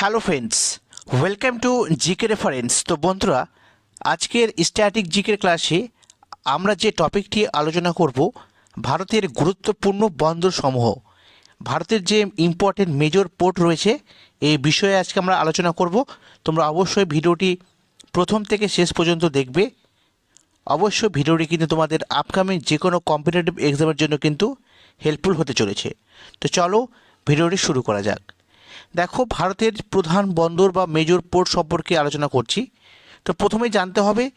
Hello friends, welcome to GK reference. তো বন্ধুরা, আজকের স্ট্যাটিক জিকের ক্লাসে আমরা যে টপিকটি আলোচনা করব, ভারতের গুরুত্বপূর্ণ বন্দর সমূহ। ভারতের যে ইম্পর্টেন্ট মেজর পোর্ট রয়েছে, এই বিষয়ে আজকে আমরা আলোচনা করব। তোমরা অবশ্যই ভিডিওটি প্রথম থেকে শেষ পর্যন্ত দেখবে। অবশ্যই ভিডিওটি কিন্তু তোমাদের আপকামিং যে কোনো কম্পিটিটিভ এক্সামের জন্য কিন্তু হেল্পফুল হতে চলেছে। তো চলো ভিডিওটি শুরু করা যাক। দেখো, ভারতের প্রধান বন্দর বা মেজর পোর্ট সম্পর্কে আলোচনা করছি। তো প্রথমেই জানতে হবে,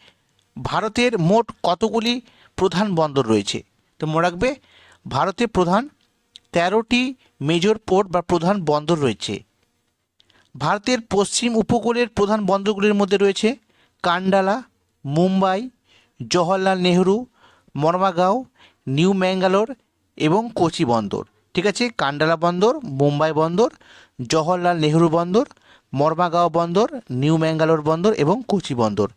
ভারতের মোট কতগুলি প্রধান বন্দর রয়েছে? তো মনে রাখবে, ভারতে প্রধান তেরোটি মেজর পোর্ট বা প্রধান বন্দর রয়েছে। ভারতের পশ্চিম উপকূলের প্রধান বন্দরগুলির মধ্যে রয়েছে কান্ডালা, মুম্বাই, জওহরলাল নেহরু, মর্মাগাঁও, নিউ ম্যাঙ্গালোর এবং কোচি বন্দর। ঠিক আছে? কান্ডালা বন্দর, মুম্বাই বন্দর, জওহরলাল নেহরু বন্দর, মর্মাগাঁও বন্দর, নিউ ম্যাঙ্গালোর বন্দর এবং কোচি বন্দর।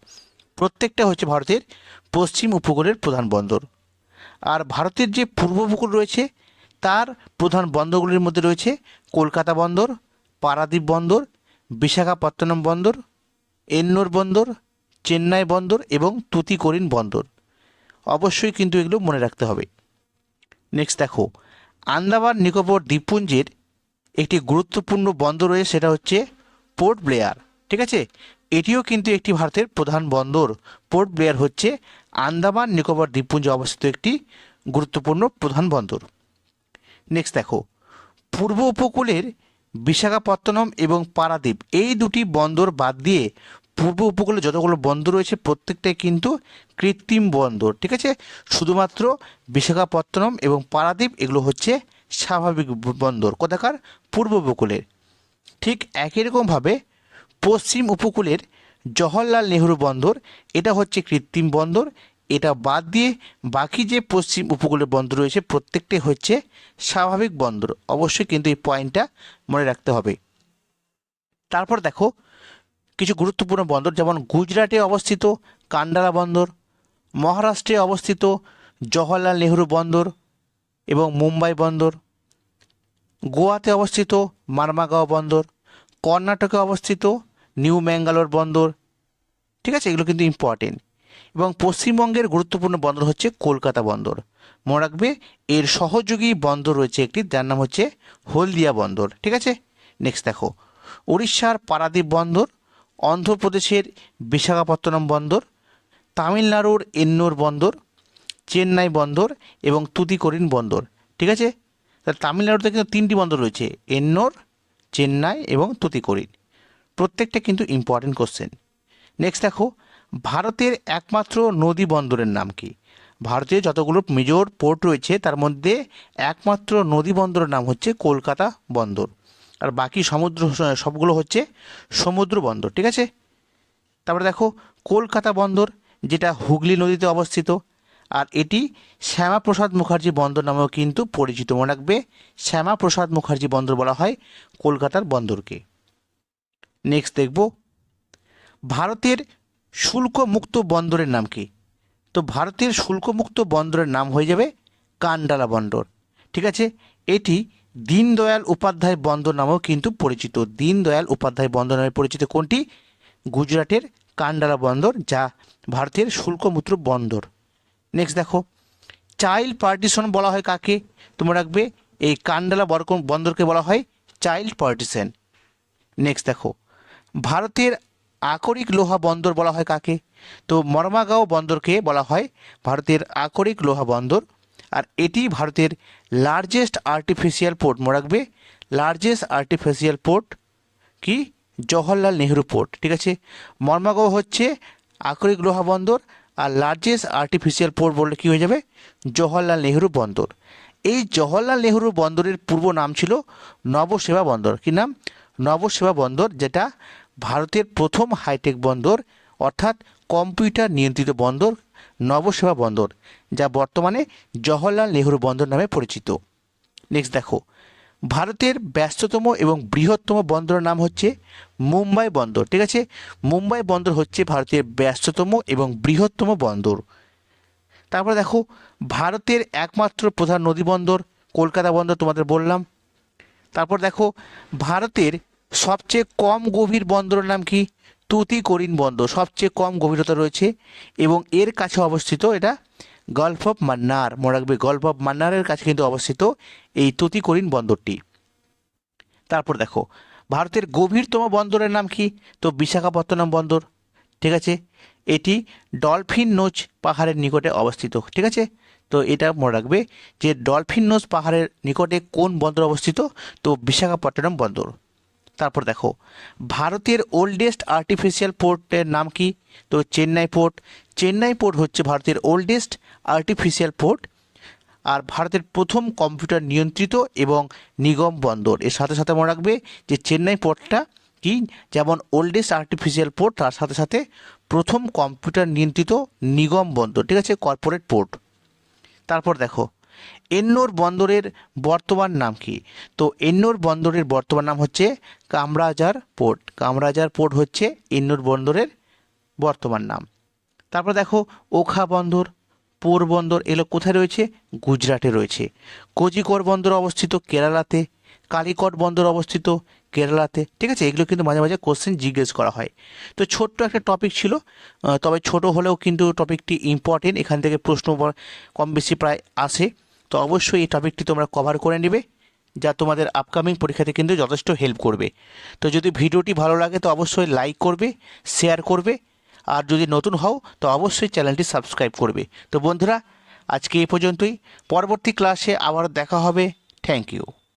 প্রত্যেকটা হচ্ছে ভারতের পশ্চিম উপকূলের প্রধান বন্দর। আর ভারতের যে পূর্ব উপকূল রয়েছে, তার প্রধান বন্দরগুলির মধ্যে রয়েছে কলকাতা বন্দর, পারাদ্বীপ বন্দর, বিশাখাপত্তনম বন্দর, এন্নোর বন্দর, চেন্নাই বন্দর এবং তুতিকোরিন বন্দর। অবশ্যই কিন্তু এগুলো মনে রাখতে হবে। নেক্সট দেখো আন্দামান নিকোবর দ্বীপপুঞ্জের একটি গুরুত্বপূর্ণ বন্দর রয়েছে, সেটা হচ্ছে পোর্ট ব্লেয়ার। ঠিক আছে? এটিও কিন্তু একটি ভারতের প্রধান বন্দর। পোর্ট ব্লেয়ার হচ্ছে আন্দামান নিকোবর দ্বীপপুঞ্জে অবস্থিত একটি গুরুত্বপূর্ণ প্রধান বন্দর। নেক্সট দেখো। পূর্ব উপকূলের বিশাখাপত্তনম এবং পারাদ্বীপ, এই দুটি বন্দর বাদ দিয়ে পূর্ব উপকূলে যতগুলো বন্দর রয়েছে, প্রত্যেকটাই কিন্তু কৃত্রিম বন্দর, ঠিক আছে? শুধুমাত্র বিশাখাপত্তনম এবং পারাদ্বীপ, এগুলো হচ্ছে স্বাভাবিক বন্দর। কোথাকার? পূর্ব উপকূলের। ঠিক একই রকমভাবে পশ্চিম উপকূলের জওহরলাল নেহরু বন্দর, এটা হচ্ছে কৃত্রিম বন্দর। এটা বাদ দিয়ে বাকি যে পশ্চিম উপকূলের বন্দর রয়েছে, প্রত্যেকটাই হচ্ছে স্বাভাবিক বন্দর। অবশ্যই কিন্তু এই পয়েন্টটা মনে রাখতে হবে। তারপর দেখো কিছু গুরুত্বপূর্ণ বন্দর যেমন গুজরাটে অবস্থিত, কান্ডালা বন্দর, মহারাষ্ট্রে অবস্থিত, জওহরলাল নেহরু বন্দর এবং মুম্বাই বন্দর, গোয়াতে অবস্থিত মারমাগাঁও বন্দর, কর্ণাটকে অবস্থিত নিউ ম্যাঙ্গালোর বন্দর। ঠিক আছে? এগুলো কিন্তু ইম্পর্টেন্ট এবং পশ্চিমবঙ্গের গুরুত্বপূর্ণ বন্দর হচ্ছে কলকাতা বন্দর। মনে রাখবে, এর সহযোগী বন্দর রয়েছে একটি, যার নাম হচ্ছে হলদিয়া বন্দর। ঠিক আছে? নেক্সট দেখো। উড়িষ্যার পারাদ্বীপ বন্দর অন্ধ্রপ্রদেশের বিশাখাপত্তনম বন্দর, তামিলনাড়ুর এন্নোর বন্দর, চেন্নাই বন্দর এবং তুতিকোরিন বন্দর। ঠিক আছে? তাহলে তামিলনাড়ুতে কিন্তু তিনটি বন্দর রয়েছে এন্নোর চেন্নাই এবং তুতিকোরিন। প্রত্যেকটা কিন্তু ইম্পর্টেন্ট কোশ্চেন নেক্সট দেখো, ভারতের একমাত্র নদী বন্দরের নাম কি? ভারতের যতগুলো মেজর পোর্ট রয়েছে, তার মধ্যে একমাত্র নদী বন্দরের নাম হচ্ছে কলকাতা বন্দর। আর বাকি সমুদ্র সবগুলো হচ্ছে সমুদ্র বন্দর, ঠিক আছে? তারপরে দেখো, কলকাতা বন্দর, যেটা হুগলি নদীতে অবস্থিত, আর এটি শ্যামাপ্রসাদ মুখার্জি বন্দর নামেও কিন্তু পরিচিত। মনে রাখবে, শ্যামাপ্রসাদ মুখার্জি বন্দর বলা হয় কলকাতার বন্দরকে। নেক্সট দেখব, ভারতের শুল্কমুক্ত বন্দরের নাম কি? তো ভারতের শুল্কমুক্ত বন্দরের নাম হয়ে যাবে কান্ডালা বন্দর, ঠিক আছে? এটি দীনদয়াল উপাধ্যায় বন্দর নামেও কিন্তু পরিচিত। দীনদয়াল উপাধ্যায় বন্দর নামে পরিচিত কোনটি? গুজরাটের কান্ডালা বন্দর, যা ভারতের শুল্কমুক্ত বন্দর। নেক্সট দেখো চাইল্ড পার্টিশন বলা হয় কাকে? তোমরা রাখবে, এই কান্ডালা বন্দরকে বলা হয় চাইল্ড পার্টিশন নেক্সট দেখো, ভারতের আকরিক লোহা বন্দর বলা হয় কাকে? তো মর্মাগাঁও বন্দরকে বলা হয় ভারতের আকরিক লোহা বন্দর। আর এটি ভারতের লার্জেস্ট আর্টিফিশিয়াল পোর্ট মনে রাখবে? লার্জেস্ট আর্টিফিশিয়াল পোর্ট কি? জওহরলাল নেহরু পোর্ট ঠিক আছে? মর্মাগাঁও হচ্ছে আকরিক লোহা বন্দর আর লার্জেস্ট আর্টিফিশিয়াল পোর্ট বললে কী হয়ে যাবে? জওহরলাল নেহরু বন্দর। এই জওহরলাল নেহরু বন্দরের পূর্ব নাম ছিল নবসেবা বন্দর। কী নাম? নবসেবা বন্দর, যেটা ভারতের প্রথম হাইটেক বন্দর, অর্থাৎ কম্পিউটার নিয়ন্ত্রিত বন্দর। নবসেবা বন্দর, যা বর্তমানে জওহরলাল নেহরু বন্দর নামে পরিচিত। নেক্সট দেখো, ভারতের ব্যস্ততম এবং বৃহত্তম বন্দরের নাম হচ্ছে মুম্বাই বন্দর, ঠিক আছে? মুম্বাই বন্দর হচ্ছে ভারতের ব্যস্ততম এবং বৃহত্তম বন্দর। তারপরে দেখো, ভারতের একমাত্র প্রধান নদী বন্দর, কলকাতা বন্দর তোমাদের বললাম। তারপর দেখো, ভারতের সবচেয়ে কম গভীর বন্দরের নাম কি? তুতিকোরিন বন্দর সবচেয়ে কম গভীরতা রয়েছে এবং এর কাছে অবস্থিত এটা গল্ফ অফ মান্নার, মনে রাখবে গল্ফ অফ মান্নারের কাছে কিন্তু অবস্থিত এই তুতিকোরিন বন্দরটি। তারপর দেখো, ভারতের গভীরতম বন্দরের নাম কি? তো বিশাখাপত্তনম বন্দর, ঠিক আছে? এটি ডলফিন নোচ পাহাড়ের নিকটে অবস্থিত, ঠিক আছে? তো এটা মনে রাখবে যে ডলফিন নোচ পাহাড়ের নিকটে কোন বন্দর অবস্থিত? তো বিশাখাপত্তনম বন্দর। তারপর দেখো, ভারতের ওল্ডেস্ট আর্টিফিশিয়াল পোর্টের নাম কি? তো চেন্নাই পোর্ট চেন্নাই পোর্ট হচ্ছে ভারতের ওল্ডেস্ট আর্টিফিশিয়াল পোর্ট আর ভারতের প্রথম কম্পিউটার নিয়ন্ত্রিত এবং নিগম বন্দর। এর সাথে সাথে মনে রাখবে যে চেন্নাই পোর্টটা কি? যেমন ওল্ডেস্ট আর্টিফিশিয়াল পোর্ট তার সাথে সাথে প্রথম কম্পিউটার নিয়ন্ত্রিত নিগম বন্দর। ঠিক আছে কর্পোরেট পোর্ট তারপর দেখো এন্নোর বন্দরের বর্তমান নাম কি? তো এন্নোর বন্দরের বর্তমান নাম হচ্ছে কামরাজার পোর্ট। কামরাজার পোর্ট হচ্ছে এন্নোর বন্দরের বর্তমান নাম। তারপর দেখো, ওখা বন্দর পোরবন্দর এগুলো কোথায় রয়েছে? গুজরাটে রয়েছে। কোজিকোর বন্দর অবস্থিত কেরালাতে, কালিকট বন্দর অবস্থিত কেরালাতে, ঠিক আছে? এগুলো কিন্তু মাঝে মাঝে কোশ্চেন জিজ্ঞেস করা হয়। তো ছোট্ট একটা টপিক ছিল তবে ছোট হলেও কিন্তু টপিকটি ইম্পর্টেন্ট এখান থেকে প্রশ্ন কম বেশি প্রায় আসে। তো অবশ্যই এই টপিকটি তোমরা কভার করে নেবে, যা তোমাদের আপকামিং পরীক্ষাতে কিন্তু যথেষ্ট হেল্প করবে। তো যদি ভিডিওটি ভালো লাগে, তো অবশ্যই লাইক করবে শেয়ার করবে, আর যদি নতুন হও, তো অবশ্যই চ্যানেলটি সাবস্ক্রাইব করবে। তো বন্ধুরা, আজকে এই পর্যন্তই। পরবর্তী ক্লাসে আবার দেখা হবে। Thank you